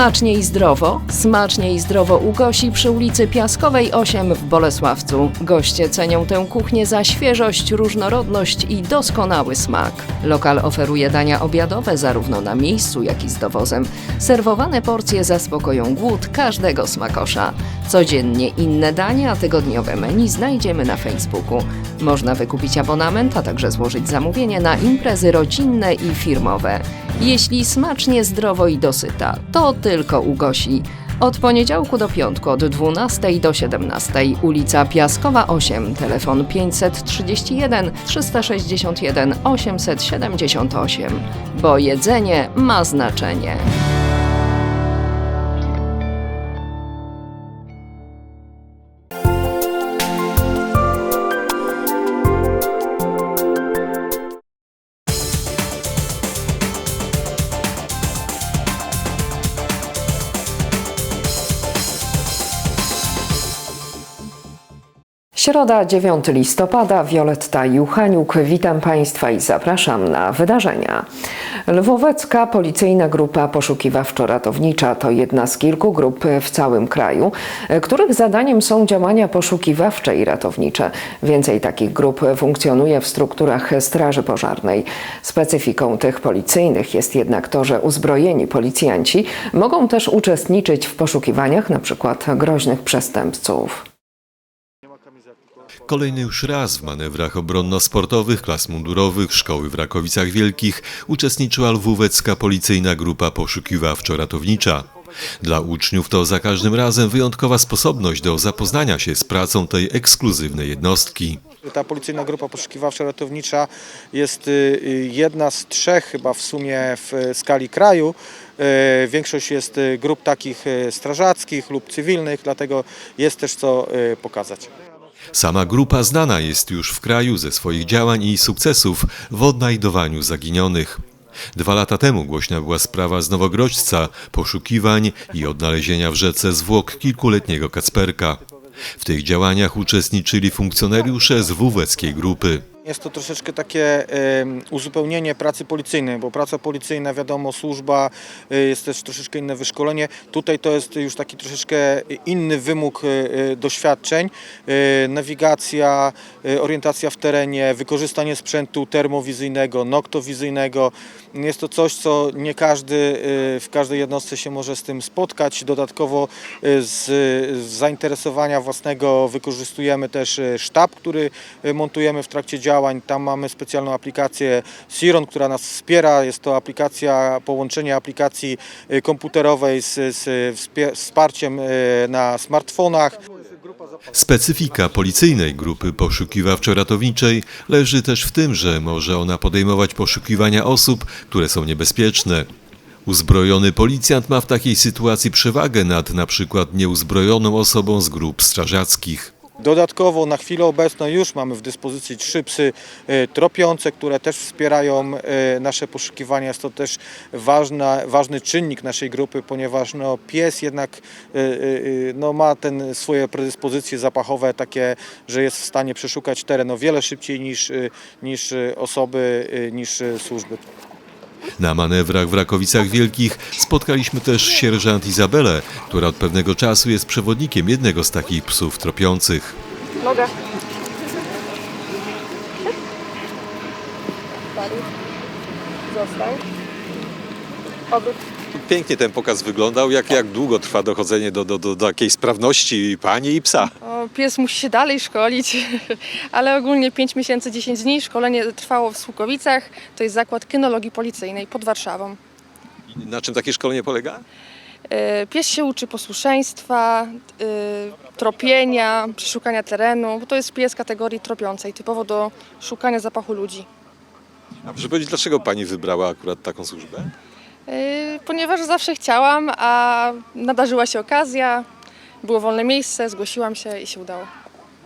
smacznie i zdrowo? Smacznie i zdrowo u Gosi przy ulicy Piaskowej 8 w Bolesławcu. Goście cenią tę kuchnię za świeżość, różnorodność i doskonały smak. Lokal oferuje dania obiadowe zarówno na miejscu, jak i z dowozem. Serwowane porcje zaspokoją głód każdego smakosza. Codziennie inne dania, a tygodniowe menu znajdziemy na Facebooku. Można wykupić abonament, a także złożyć zamówienie na imprezy rodzinne i firmowe. Jeśli smacznie, zdrowo i dosyta, to tylko u Gosi. Od poniedziałku do piątku od 12 do 17 ulica Piaskowa 8 telefon 531 361 878 bo jedzenie ma znaczenie. Środa, 9 listopada, Wioletta Juchaniuk. Witam Państwa i zapraszam na wydarzenia. Lwowecka Policyjna Grupa Poszukiwawczo-Ratownicza to jedna z kilku grup w całym kraju, których zadaniem są działania poszukiwawcze i ratownicze. Więcej takich grup funkcjonuje w strukturach Straży Pożarnej. Specyfiką tych policyjnych jest jednak to, że uzbrojeni policjanci mogą też uczestniczyć w poszukiwaniach np. groźnych przestępców. Kolejny już raz w manewrach obronno-sportowych klas mundurowych Szkoły w Rakowicach Wielkich uczestniczyła Lwówecka Policyjna Grupa Poszukiwawczo-Ratownicza. Dla uczniów to za każdym razem wyjątkowa sposobność do zapoznania się z pracą tej ekskluzywnej jednostki. Ta policyjna grupa poszukiwawczo-ratownicza jest y, y, jedna z trzech chyba w sumie w y, skali kraju. Większość jest grup takich strażackich lub cywilnych, dlatego jest też co pokazać. Sama grupa znana jest już w kraju ze swoich działań i sukcesów w odnajdowaniu zaginionych. Dwa lata temu głośna była sprawa z Nowogrodźca, poszukiwań i odnalezienia w rzece zwłok kilkuletniego Kacperka. W tych działaniach uczestniczyli funkcjonariusze z wóweckiej grupy. Jest to troszeczkę takie uzupełnienie pracy policyjnej, bo praca policyjna, wiadomo, służba, y, jest też troszeczkę inne wyszkolenie. Tutaj to jest już taki troszeczkę inny wymóg y, y, doświadczeń. Nawigacja, orientacja w terenie, wykorzystanie sprzętu termowizyjnego, noktowizyjnego. Jest to coś, co nie każdy w każdej jednostce się może z tym spotkać. Dodatkowo z, zainteresowania własnego wykorzystujemy też sztab, który montujemy w trakcie działań. Tam mamy specjalną aplikację Siron, która nas wspiera. Jest to aplikacja, połączenie aplikacji y, komputerowej z, z wsparciem y, na smartfonach. Specyfika policyjnej grupy poszukiwawczo-ratowniczej leży też w tym, że może ona podejmować poszukiwania osób, które są niebezpieczne. Uzbrojony policjant ma w takiej sytuacji przewagę nad na przykład nieuzbrojoną osobą z grup strażackich. Dodatkowo na chwilę obecną już mamy w dyspozycji trzy psy e, tropiące, które też wspierają e, nasze poszukiwania. Jest to też ważna, ważny czynnik naszej grupy, ponieważ no, pies jednak e, no, ma ten swoje predyspozycje zapachowe takie, że jest w stanie przeszukać teren o wiele szybciej niż, niż osoby, niż służby. Na manewrach w Rakowicach Wielkich spotkaliśmy też sierżant Izabelę, która od pewnego czasu jest przewodnikiem jednego z takich psów tropiących. Zostań. Obrót. Pięknie ten pokaz wyglądał. Jak, jak długo trwa dochodzenie do, do, do, do takiej sprawności pani i psa? Pies musi się dalej szkolić, ale ogólnie 5 miesięcy, 10 dni. Szkolenie trwało w Słukowicach. To jest zakład kynologii policyjnej pod Warszawą. Na czym takie szkolenie polega? E, Pies się uczy posłuszeństwa, e, tropienia, przeszukania terenu, bo to jest pies kategorii tropiącej, typowo do szukania zapachu ludzi. A proszę powiedzieć, dlaczego pani wybrała akurat taką służbę? E, Ponieważ zawsze chciałam, a nadarzyła się okazja, było wolne miejsce, zgłosiłam się i się udało.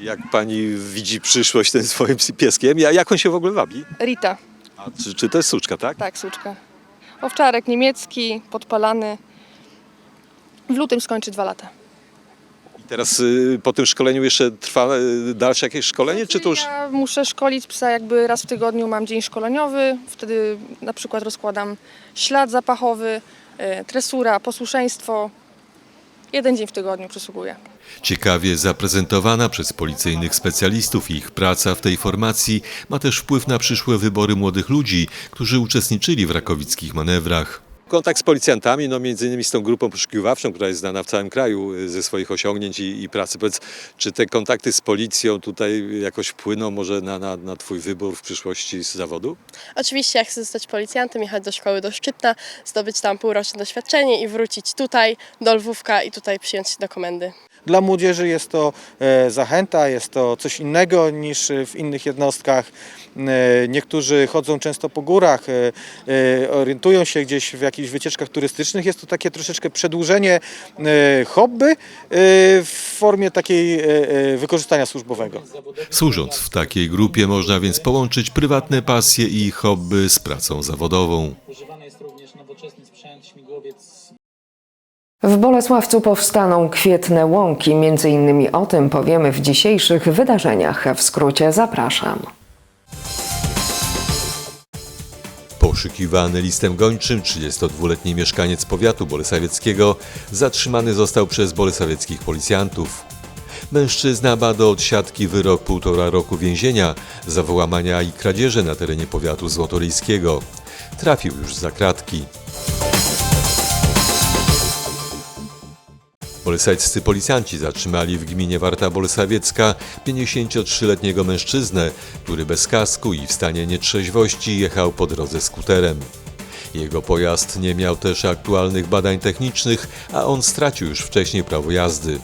Jak pani widzi przyszłość tym swoim pieskiem? Ja- Jak on się w ogóle wabi? Rita, A czy, czy to jest suczka, tak? tak, suczka. Owczarek niemiecki, podpalany. W lutym skończy dwa lata. Teraz y, po tym szkoleniu jeszcze trwa y, dalsze jakieś szkolenie, czy to już... Ja muszę szkolić psa jakby raz w tygodniu mam dzień szkoleniowy, wtedy na przykład rozkładam ślad zapachowy, y, tresura, posłuszeństwo. Jeden dzień w tygodniu przysługuje. Ciekawie zaprezentowana przez policyjnych specjalistów ich praca w tej formacji ma też wpływ na przyszłe wybory młodych ludzi, którzy uczestniczyli w rakowickich manewrach. Kontakt z policjantami, no między innymi z tą grupą poszukiwawczą, która jest znana w całym kraju y, ze swoich osiągnięć i, i pracy. Powiedz, czy te kontakty z policją tutaj jakoś wpłyną może na, na, na twój wybór w przyszłości z zawodu? Oczywiście, chcę zostać policjantem, jechać do szkoły do Szczytna, zdobyć tam półroczne doświadczenie i wrócić tutaj do Lwówka i tutaj przyjąć się do komendy. Dla młodzieży jest to e, zachęta, jest to coś innego niż w innych jednostkach. E, Niektórzy chodzą często po górach, e, orientują się gdzieś w jakichś wycieczkach turystycznych. Jest to takie troszeczkę przedłużenie hobby w formie takiej wykorzystania służbowego. Służąc w takiej grupie można więc połączyć prywatne pasje i hobby z pracą zawodową. W Bolesławcu powstaną kwietne łąki. Między innymi o tym powiemy w dzisiejszych wydarzeniach. W skrócie zapraszam. Poszukiwany listem gończym 32-letni mieszkaniec powiatu bolesławieckiego zatrzymany został przez bolesławieckich policjantów. Mężczyzna ma do odsiadki wyrok półtora roku więzienia za wyłamania i kradzieże na terenie powiatu złotoryjskiego. Trafił już za kratki. Bolesławscy policjanci zatrzymali w gminie Warta Bolesławiecka 53-letniego mężczyznę, który bez kasku i w stanie nietrzeźwości jechał po drodze skuterem. Jego pojazd nie miał też aktualnych badań technicznych, a on stracił już wcześniej prawo jazdy.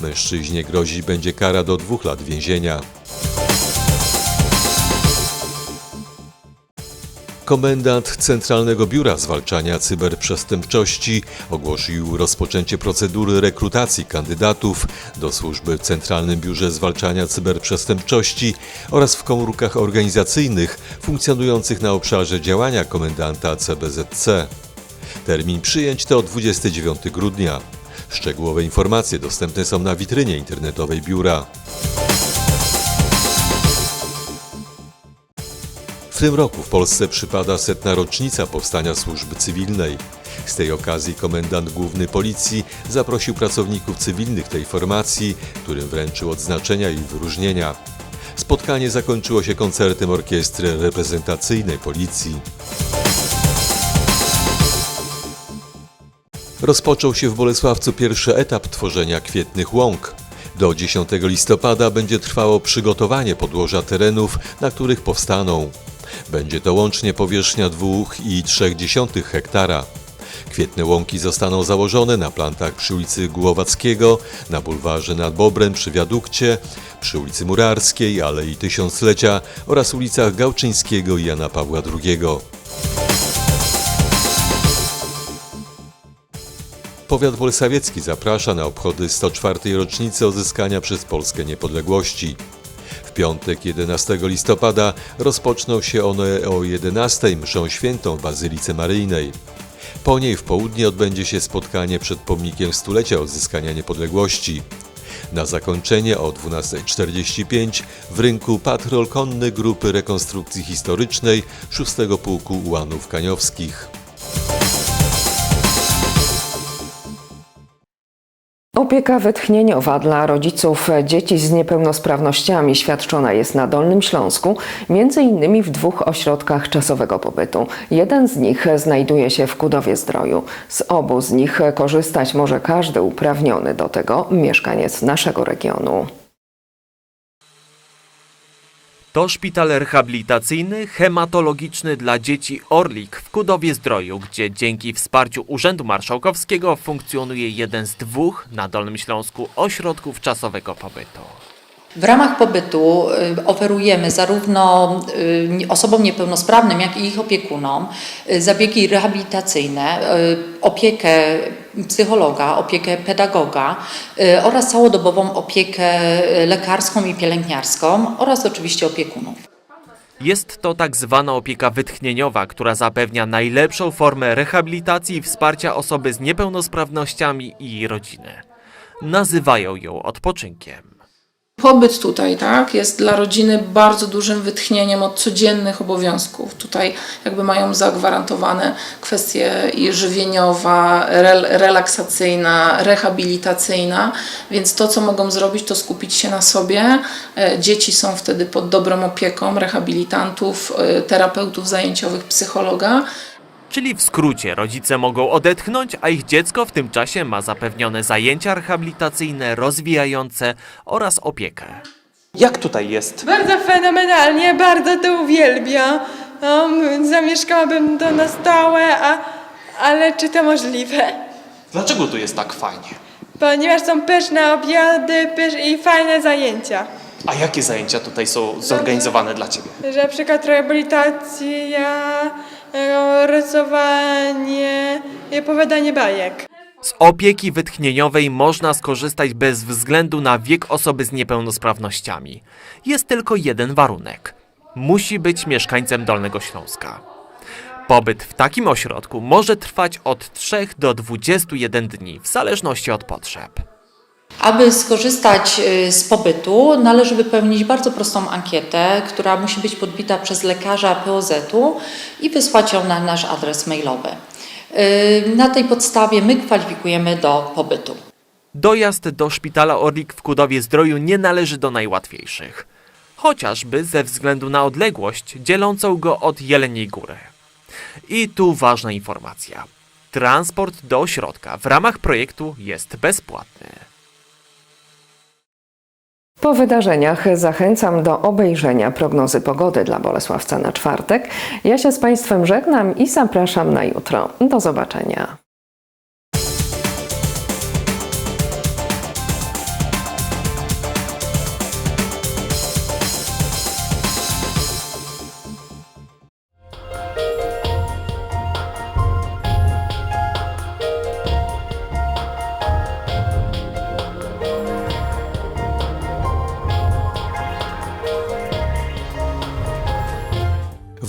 Mężczyźnie grozi będzie kara do dwóch lat więzienia. Komendant Centralnego Biura Zwalczania Cyberprzestępczości ogłosił rozpoczęcie procedury rekrutacji kandydatów do służby w Centralnym Biurze Zwalczania Cyberprzestępczości oraz w komórkach organizacyjnych funkcjonujących na obszarze działania komendanta CBZC. Termin przyjęć to 29 grudnia. Szczegółowe informacje dostępne są na witrynie internetowej biura. W tym roku w Polsce przypada setna rocznica powstania służby cywilnej. Z tej okazji komendant główny policji zaprosił pracowników cywilnych tej formacji, którym wręczył odznaczenia i wyróżnienia. Spotkanie zakończyło się koncertem orkiestry reprezentacyjnej policji. Rozpoczął się w Bolesławcu pierwszy etap tworzenia kwietnych łąk. Do 10 listopada będzie trwało przygotowanie podłoża terenów, na których powstaną. Będzie to łącznie powierzchnia 2,3 hektara. Kwietne łąki zostaną założone na plantach przy ulicy Głowackiego, na bulwarze nad Bobrem przy wiadukcie, przy ulicy Murarskiej, Alei Tysiąclecia oraz ulicach Gałczyńskiego i Jana Pawła II. Powiat bolesławiecki zaprasza na obchody 104. rocznicy odzyskania przez Polskę niepodległości. Piątek 11 listopada rozpoczną się one o 11 mszą świętą w Bazylice Maryjnej. Po niej w południe odbędzie się spotkanie przed pomnikiem stulecia odzyskania niepodległości. Na zakończenie o 12.45 w rynku patrol konny Grupy Rekonstrukcji Historycznej 6 Pułku Ułanów Kaniowskich. Opieka wytchnieniowa dla rodziców dzieci z niepełnosprawnościami świadczona jest na Dolnym Śląsku, między innymi w dwóch ośrodkach czasowego pobytu. Jeden z nich znajduje się w Kudowie Zdroju. Z obu z nich korzystać może każdy uprawniony do tego mieszkaniec naszego regionu. To szpital rehabilitacyjny hematologiczny dla dzieci Orlik w Kudowie Zdroju, gdzie dzięki wsparciu Urzędu Marszałkowskiego funkcjonuje jeden z dwóch na Dolnym Śląsku ośrodków czasowego pobytu. W ramach pobytu y, oferujemy zarówno y, osobom niepełnosprawnym, jak i ich opiekunom y, zabiegi rehabilitacyjne, opiekę psychologa, opiekę pedagoga oraz całodobową opiekę lekarską i pielęgniarską oraz oczywiście opiekunów. Jest to tak zwana opieka wytchnieniowa, która zapewnia najlepszą formę rehabilitacji i wsparcia osoby z niepełnosprawnościami i jej rodziny. nazywają ją odpoczynkiem. Pobyt tutaj, tak, jest dla rodziny bardzo dużym wytchnieniem od codziennych obowiązków. Tutaj jakby mają zagwarantowane kwestie i żywieniowa, rel, relaksacyjna, rehabilitacyjna, więc to, co mogą zrobić, to skupić się na sobie. E, Dzieci są wtedy pod dobrą opieką rehabilitantów, e, terapeutów zajęciowych, psychologa. Czyli w skrócie rodzice mogą odetchnąć, a ich dziecko w tym czasie ma zapewnione zajęcia rehabilitacyjne, rozwijające oraz opiekę. Jak tutaj jest? Bardzo fenomenalnie, bardzo to uwielbiam. Um, zamieszkałabym to na stałe, a, ale czy to możliwe? Dlaczego tu jest tak fajnie? Ponieważ są pyszne obiady pysz i fajne zajęcia. A jakie zajęcia tutaj są zorganizowane dla Ciebie? Że na przykład rehabilitacja, rysowanie i opowiadanie bajek. Z opieki wytchnieniowej można skorzystać bez względu na wiek osoby z niepełnosprawnościami. Jest tylko jeden warunek. Musi być mieszkańcem Dolnego Śląska. Pobyt w takim ośrodku może trwać od 3 do 21 dni, w zależności od potrzeb. Aby skorzystać y, z pobytu, należy wypełnić bardzo prostą ankietę, która musi być podbita przez lekarza POZ-u i wysłać ją na nasz adres mailowy. Y, Na tej podstawie my kwalifikujemy do pobytu. Dojazd do szpitala Orlik w Kudowie Zdroju nie należy do najłatwiejszych. Chociażby ze względu na odległość dzielącą go od Jeleniej Góry. I tu ważna informacja. Transport do ośrodka w ramach projektu jest bezpłatny. Po wydarzeniach zachęcam do obejrzenia prognozy pogody dla Bolesławca na czwartek. Ja się z Państwem żegnam i zapraszam na jutro. Do zobaczenia.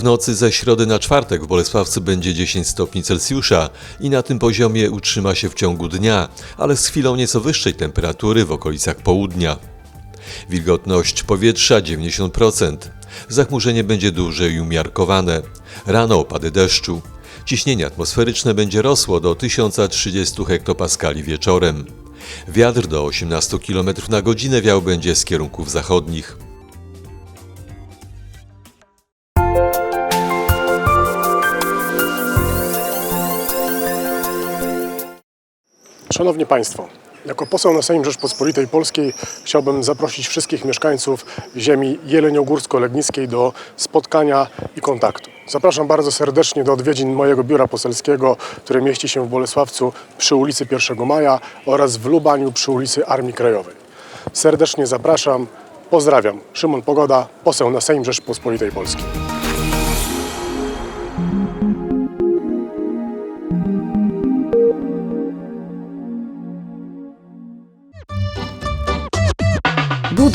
Nocy ze środy na czwartek w Bolesławcu będzie 10 stopni Celsjusza i na tym poziomie utrzyma się w ciągu dnia, ale z chwilą nieco wyższej temperatury w okolicach południa. Wilgotność powietrza 90%. Zachmurzenie będzie duże i umiarkowane. Rano opady deszczu. Ciśnienie atmosferyczne będzie rosło do 1030 hektopaskali wieczorem. Wiatr do 18 km na godzinę wiał będzie z kierunków zachodnich. Szanowni Państwo, jako poseł na Sejm Rzeczpospolitej Polskiej chciałbym zaprosić wszystkich mieszkańców ziemi jeleniogórsko-legnickiej do spotkania i kontaktu. Zapraszam bardzo serdecznie do odwiedzin mojego biura poselskiego, które mieści się w Bolesławcu przy ulicy 1 Maja oraz w Lubaniu przy ulicy Armii Krajowej. Serdecznie zapraszam, pozdrawiam. Szymon Pogoda, poseł na Sejm Rzeczpospolitej Polskiej.